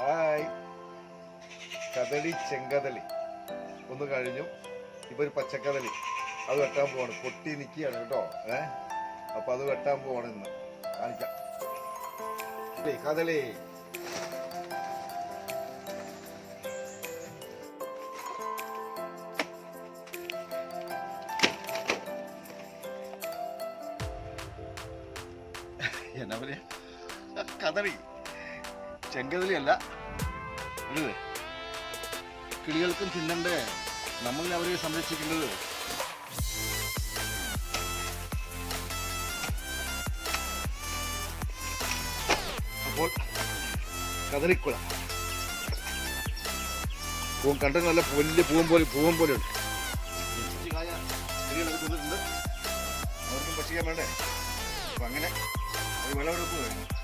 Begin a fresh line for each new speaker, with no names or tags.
Hi. കദളി ചെങ്കദളി. ഒന്ന് കഴിഞ്ഞു. ഇപ്പൊ ഒരു പച്ചക്കദളി. അത് വെട്ടാൻ പോവാണ്. പൊട്ടി നിൽക്കുകയാണ് കേട്ടോ. ഏ? അപ്പൊ അത് വെട്ടാൻ പോവാണ് ഇന്ന്. കാണിക്കാം. കദളി. എന്നാ പറയാ? കദളി. ഇത് കിളികൾക്കും തിന്നണ്ടേ? നമ്മൾ അവരെ സംരക്ഷിക്കേണ്ടത്. അപ്പോൾ കദളിക്കുള. പൂവും കണ്ട നല്ല വലിയ പൂവൻ പോലെ പൂവും പോലെ ഉണ്ട്. അവർക്കും ഭക്ഷിക്കാൻ വേണ്ടേ? അപ്പൊ അങ്ങനെ ഒരു വിളവെടുപ്പ് കഴിഞ്ഞു.